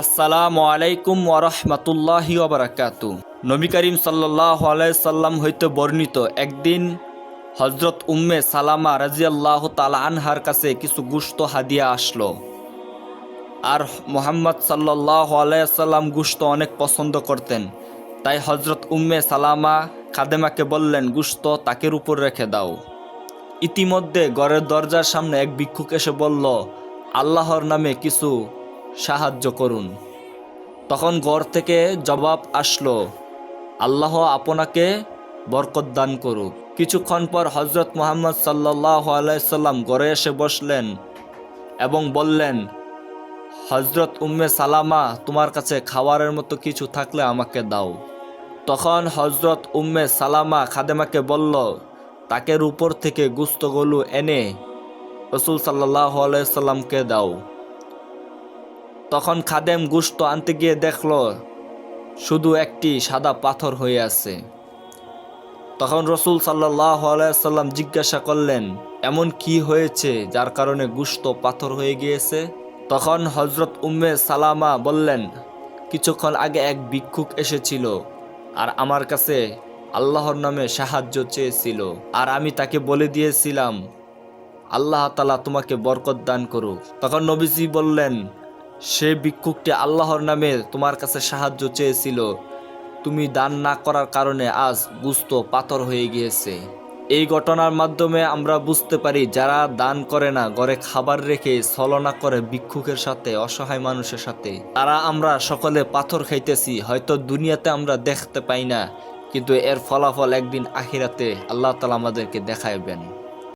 আসসালামু আলাইকুম ওরহমতুল্লাহি ওবরাকাতু নবী করিম সাল্লাহ সাল্লাম হইতে বর্ণিত একদিন হজরত উম্মে সালামা রাজিয়াল্লাহ তালা আনহার কাছে কিছু গুস্ত হাদিয়া আসলো। আর মোহাম্মদ সাল্লাহ আলাইসাল্লাম গুস্ত অনেক পছন্দ করতেন। তাই হজরত উম্মে সালামা খাদেমাকে বললেন, গুস্ত তাকের উপর রেখে দাও। ইতিমধ্যে ঘরের দরজার সামনে এক ভিক্ষুক এসে বলল, আল্লাহর নামে কিছু সাহায্য করুন। তখন ঘর থেকে জবাব আসলো, আল্লাহ আপনাকে বরকত দান করুক। কিছুক্ষণ পর হজরত মোহাম্মদ সাল্লাহ আলাইসাল্লাম ঘরে এসে বসলেন এবং বললেন হজরত উম্মে সালামা, তোমার কাছে খাবারের মতো কিছু থাকলে আমাকে দাও। তখন হজরত উম্মে সালামা খাদেমাকে বলল, তাকের উপর থেকে গুস্তগুলো এনে রসুল সাল্লাহ আলাইসাল্লামকে দাও। তখন খাদেম গুস্ত আনতে গিয়ে দেখল, শুধু একটি সাদা পাথর হয়ে আছে। তখন রসুল সাল্লাহ আলাইসাল্লাম জিজ্ঞাসা করলেন, এমন কি হয়েছে যার কারণে গুস্ত পাথর হয়ে গিয়েছে? তখন হজরত উম্মে সালামা বললেন, কিছুক্ষণ আগে এক ভিক্ষুক এসেছিল আর আমার কাছে আল্লাহর নামে সাহায্য চেয়েছিল আর আমি তাকে বলে দিয়েছিলাম, আল্লাহ তালা তোমাকে বরকত দান করুক। তখন নবীজি বললেন সে ভিক্ষুকটি আল্লাহর নামে তোমার কাছে সাহায্য চেয়েছিল। তুমি দান না করার কারণে আজ গুস্ত পাথর হয়ে গিয়েছে। এই ঘটনার মাধ্যমে আমরা বুঝতে পারি, যারা দান করে না, ঘরে খাবার রেখে ছলনা করে ভিক্ষুকের সাথে, অসহায় মানুষের সাথে। তারা আমরা সকলে পাথর খাইতেছি, হয়তো দুনিয়াতে আমরা দেখতে পাই না, কিন্তু এর ফলাফল একদিন আখিরাতে আল্লাহ তালা আমাদেরকে দেখাইবেন।